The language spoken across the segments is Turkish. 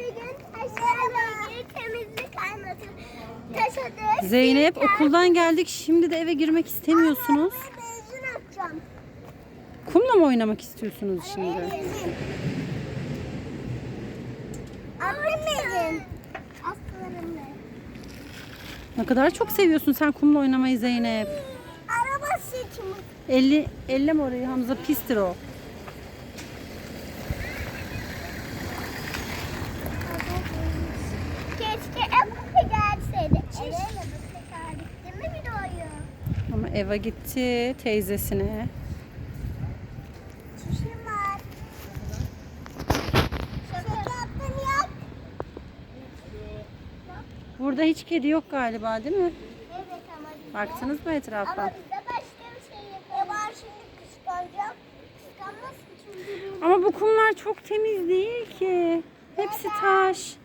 bir gün taşlarla ilgili temizlik anlatır. Taşadık. Zeynep okuldan geldik. Şimdi de eve girmek istemiyorsunuz. Ben benzin atacağım. Kumla mı oynamak istiyorsunuz şimdi? Benzin. Ben. Ne kadar çok seviyorsun sen kumla oynamayı Zeynep. Araba seçimi. Elli, elleme orayı Hamza pistir o. Keşke Ebu'ya gelseydi. Evet. Değil mi bir doğuyor? Ama Eva gitti teyzesine. Burada hiç kedi yok galiba değil mi? Evet ama Baktınız mı etrafa? Ama bize başka bir şey yapalım. Eba şimdi kıskanacağım. Kıskanmaz çünkü Ama bu kumlar çok temiz değil ki. Hepsi taş.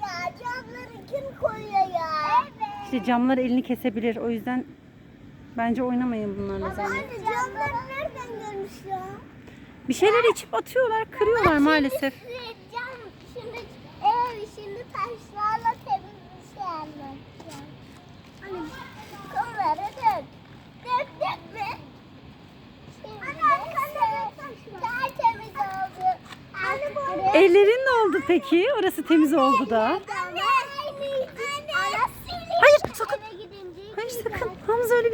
Ya camları kim koyuyor ya? Evet. İşte camlar elini kesebilir. O yüzden bence oynamayın bunlarla Zeynep. Anne camları nereden görmüş ya? Bir şeyler içip atıyorlar, kırıyorlar maalesef. Şimdi cam, şimdi ev, şimdi taşlarla temiz bir şey anlatacağım. Hani kumları dök. Dök dök Anne tertemiz oldu. Anne bu Ellerin ne oldu peki? Orası temiz oldu da.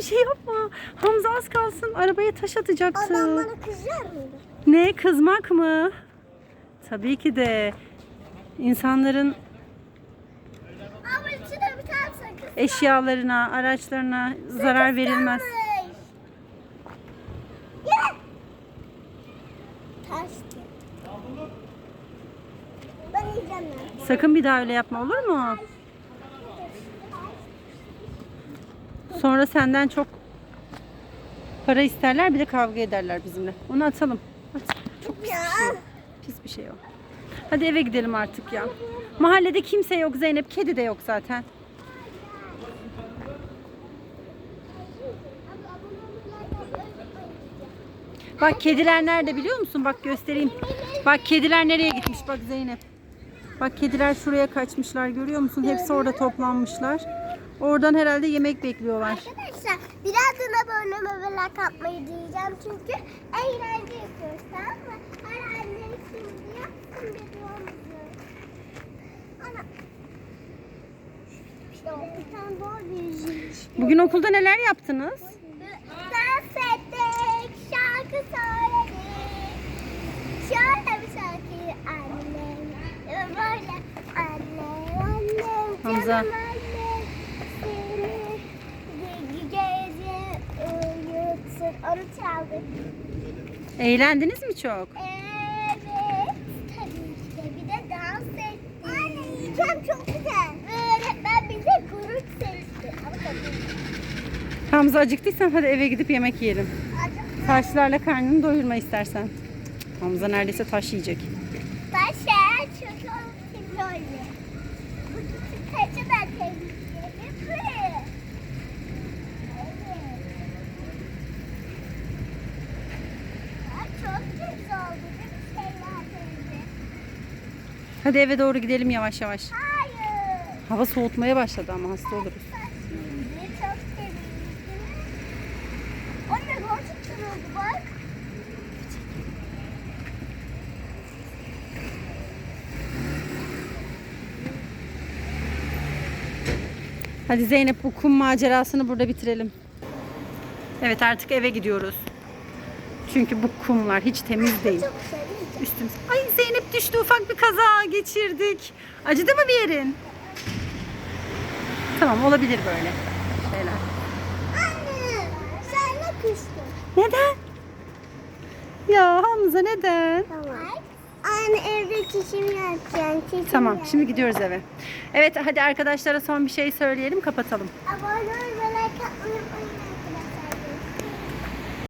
Bir şey yapma. Hamza az kalsın arabaya taş atacaktı. Adam bana kızar mıydı? Ne kızmak mı? Tabii ki de insanların Ama içine bir tane sakız. eşyalarına, araçlarına zarar verilmez. kalmış. Gel. Taştı. Ben yiyeceğim ya. Sakın bir daha öyle yapma olur mu? Sonra senden çok para isterler bir de kavga ederler bizimle. Onu atalım. At. Çok pis bir şey. Pis bir şey o. Hadi eve gidelim artık ya. Mahallede kimse yok Zeynep. Kedi de yok zaten. Bak kediler nerede biliyor musun? Bak göstereyim. Bak kediler nereye gitmiş bak Zeynep. Bak kediler şuraya kaçmışlar görüyor musun? Hepsi orada toplanmışlar. Oradan herhalde yemek bekliyorlar. Arkadaşlar birazdan abone olmayı ve like atmayı diyeceğim çünkü eğlence yapıyoruz tamam mı? Ana annem şimdi yapsın videomuzu. Ana. İşte o bir tane. Bugün okulda neler yaptınız? Dans ettik, şarkı söyledik. Şöyle bir şarkıyı annem, böyle annem, annem, Hamza. canım Onu çaldık. Eğlendiniz mi çok? Evet, tabii ki de bir de dans ettik. Anne yiyeceğim çok güzel. Öğretmen bize kuruş seçti. Ama tabii Hamza acıktıysan hadi eve gidip yemek yiyelim. acı. Taşlarla karnını doyurma istersen. Hamza neredeyse taş yiyecek. Başa çok olsun Bu küçük taşı da temizledim. Evet. Ay, Çok güzel oldu değil mi Şeyler teyze? Hadi eve doğru gidelim yavaş yavaş. Hayır. Hava soğutmaya başladı ama hasta oluruz. Çok. Anne bak. Hadi Zeynep bu kum macerasını burada bitirelim. Evet artık eve gidiyoruz. Çünkü bu kumlar hiç temiz değil. Üstümüz. Ay düştü ufak bir kaza geçirdik. Acıdı mı bir yerin? Tamam olabilir böyle şeyler. Anne sen ne küstün? Neden? Ya Hamza neden? Tamam. Anne evde çişimi yapacağım. Çişimi Tamam yap. şimdi gidiyoruz eve. Evet hadi arkadaşlara son bir şey söyleyelim kapatalım. Abone ol ve like atmayı unutmayın.